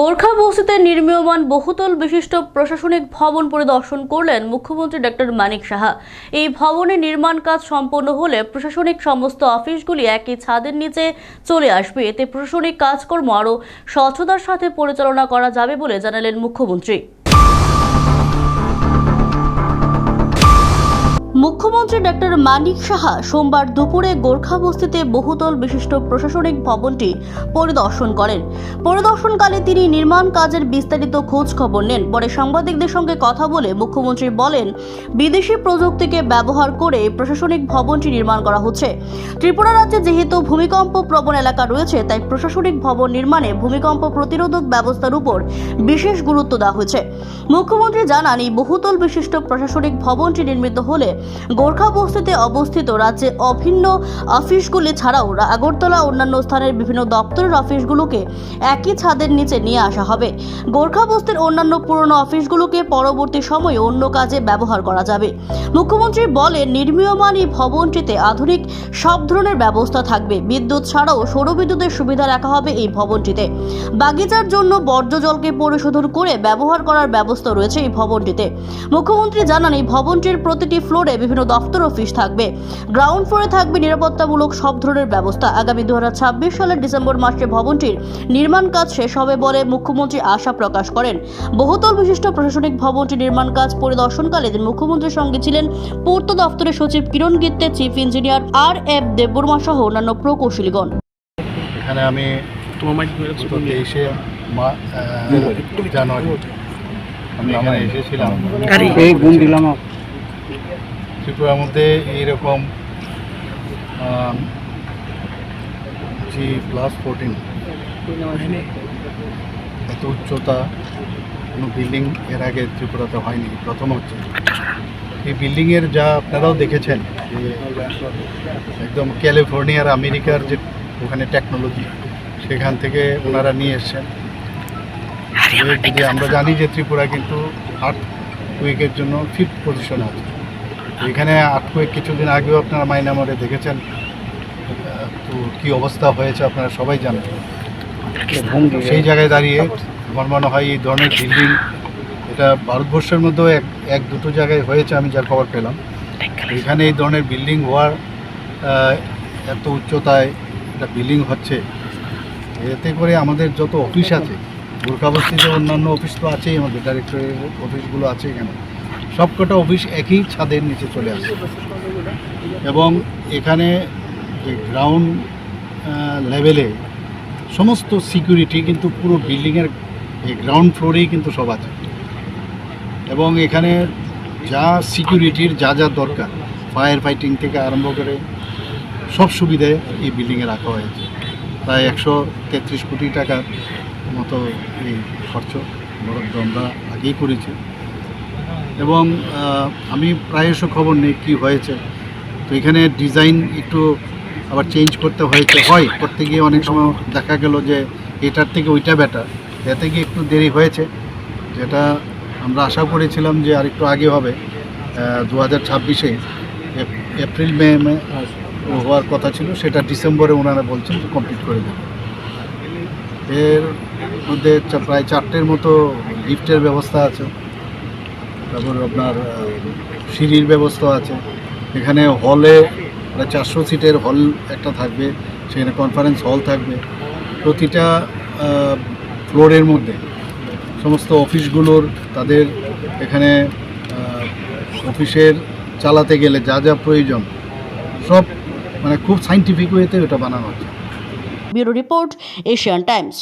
গোর্খা বস্তিতে নির্মীয়মান বহুতল বিশিষ্ট প্রশাসনিক ভবন পরিদর্শন করলেন মুখ্যমন্ত্রী ডক্টর মানিক সাহা। এই ভবনের নির্মাণ কাজ সম্পন্ন হলে প্রশাসনিক সমস্ত অফিসগুলি একই ছাদের নিচে চলে আসবে। এতে প্রশাসনিক কাজকর্ম আরও স্বচ্ছতার সাথে পরিচালনা করা যাবে বলে জানালেন মুখ্যমন্ত্রী। মুখ্যমন্ত্রী ডক্টর মানিক সাহা সোমবার দুপুরে গোর্খা বস্তিতে বহুতল বিশিষ্ট প্রশাসনিক ভবনটি পরিদর্শন করেন। পরিদর্শনকালে তিনি নির্মাণ কাজের বিস্তারিত খোঁজ খবর নেন। পরে সাংবাদিকদের সঙ্গে কথা বলে মুখ্যমন্ত্রী বলেন, বিদেশি প্রযুক্তিকে ব্যবহার করে প্রশাসনিক ভবনটি নির্মাণ করা হচ্ছে। ত্রিপুরা রাজ্যে যেহেতু ভূমিকম্প প্রবণ এলাকা রয়েছে, তাই প্রশাসনিক ভবন নির্মাণে ভূমিকম্প প্রতিরোধক ব্যবস্থার উপর বিশেষ গুরুত্ব দেওয়া হয়েছে। মুখ্যমন্ত্রী জানান, এই বহুতল বিশিষ্ট প্রশাসনিক ভবনটি নির্মিত হলে গোর্খা বস্তিতে অবস্থিত রাজ্যে অভিন্ন অফিসগুলি ছাড়াও আগরতলা অন্যান্য স্থানের বিভিন্ন দপ্তরের অফিসগুলোকে একই ছাদের নিচে নিয়ে আসা হবে। গোর্খা বস্তির অন্যান্য পুরনো অফিসগুলোকে পরবর্তী সময়ে অন্য কাজে ব্যবহার করা যাবে। মুখ্যমন্ত্রী বলেন, নির্মীয়মান এই ভবনটিতে আধুনিক সব ধরনের ব্যবস্থা থাকবে। বিদ্যুৎ ছাড়াও সৌরবিদ্যুতের সুবিধা রাখা হবে এই ভবনটিতে। বাগিচার জন্য বর্জ্য জলকে পরিশোধন করে ব্যবহার করার ব্যবস্থা রয়েছে এই ভবনটিতে। মুখ্যমন্ত্রী জানান, এই ভবনটির প্রতিটি ফ্লোরে বিভিন্ন দফতর, অফিস থাকবে। গ্রাউন্ড ফ্লোরে থাকবে নিরাপত্তামূলক সব ধরনের ব্যবস্থা। আগামী দু হাজার ছাব্বিশ সালের ডিসেম্বর মাসে ভবনটির নির্মাণ কাজ শেষ হবে বলে মুখ্যমন্ত্রী আশা প্রকাশ করেন। বহুতল বিশিষ্ট প্রশাসনিক ভবনটি নির্মাণ কাজ পরিদর্শনকালে মুখ্যমন্ত্রীর সঙ্গে ছিলেন পূর্ত দফতরের সচিব Kiran Gitte, chief engineer R F Debbarma সহ অন্যান্য প্রকৌশলীগণ। এখানে আমি তেইশে জানুয়ারি। আমি এখানে এসেছিলাম। এই গুণ দিলাম ত্রিপুরার মধ্যে এইরকম জি প্লাস ফোরটিন এত উচ্চতা কোনো বিল্ডিং এর আগে ত্রিপুরাতে হয়নি। প্রথম হচ্ছে। এই বিল্ডিংয়ের যা আপনারাও দেখেছেন একদম ক্যালিফোর্নিয়ার আমেরিকার যে ওখানে টেকনোলজি সেখান থেকে ওনারা নিয়ে এসছেন। যে আমরা জানি যে ত্রিপুরা কিন্তু আর্থ উইকের জন্য ফিফথ পজিশন আছে। এখানে আর্থকুয়েক কিছুদিন আগেও আপনারা মাইনামারে দেখেছেন। তো কী অবস্থা হয়েছে আপনারা সবাই জানেন। সেই জায়গায় দাঁড়িয়ে আমার মনে হয় এই ধরনের বিল্ডিং এটা ভারতবর্ষের মধ্যেও এক এক দুটো জায়গায় হয়েছে আমি যার খবর পেলাম। এখানে এই ধরনের বিল্ডিং হওয়ার এত উচ্চতায় একটা বিল্ডিং হচ্ছে এতে করে আমাদের যত অফিস আছে গোর্খাবস্তিতে অন্যান্য অফিস তো আছেই আমাদের ডাইরেক্টরের অফিসগুলো আছে এখানে। সবকটা অফিস একই ছাদের নিচে চলে আসে। এবং এখানে যে গ্রাউন্ড লেভেলে সমস্ত সিকিউরিটি কিন্তু পুরো বিল্ডিংয়ের এই গ্রাউন্ড ফ্লোরেই কিন্তু সব আছে। এবং এখানে যা সিকিউরিটির যা যা দরকার ফায়ার ফাইটিং থেকে আরম্ভ করে সব সুবিধে এই বিল্ডিংয়ে রাখা হয়েছে। প্রায় একশো তেত্রিশ কোটি টাকার মতো এই খরচ বরাদ্দ আমরা আগেই করেছি। এবং আমি প্রায়শ খবর নেই কী হয়েছে। তো এখানে ডিজাইন একটু আবার চেঞ্জ করতে হয়েছে, হয়, করতে গিয়ে অনেক সময় দেখা গেল যে এটার থেকে ওইটা বেটার এতে গিয়ে একটু দেরি হয়েছে। যেটা আমরা আশা করেছিলাম যে আরেকটু আগে হবে দু হাজার ছাব্বিশে এপ্রিল, মে মে হওয়ার কথা ছিল, সেটা ডিসেম্বরে ওনারা বলছেন যে কমপ্লিট করে দেবে। এর মধ্যে প্রায় চারটের মতো লিফটের ব্যবস্থা আছে, তারপর আপনার সিঁড়ির ব্যবস্থা আছে, এখানে হলে প্রায় চারশো সিটের হল একটা থাকবে, সেখানে কনফারেন্স হল থাকবে, প্রতিটা ফ্লোরের মধ্যে। সমস্ত অফিসগুলোর তাদের এখানে অফিসের চালাতে গেলে যা যা প্রয়োজন, সব মানে খুব সাইন্টিফিক ওয়েতে ওটা বানানো হচ্ছে। Bureau report Asian Times.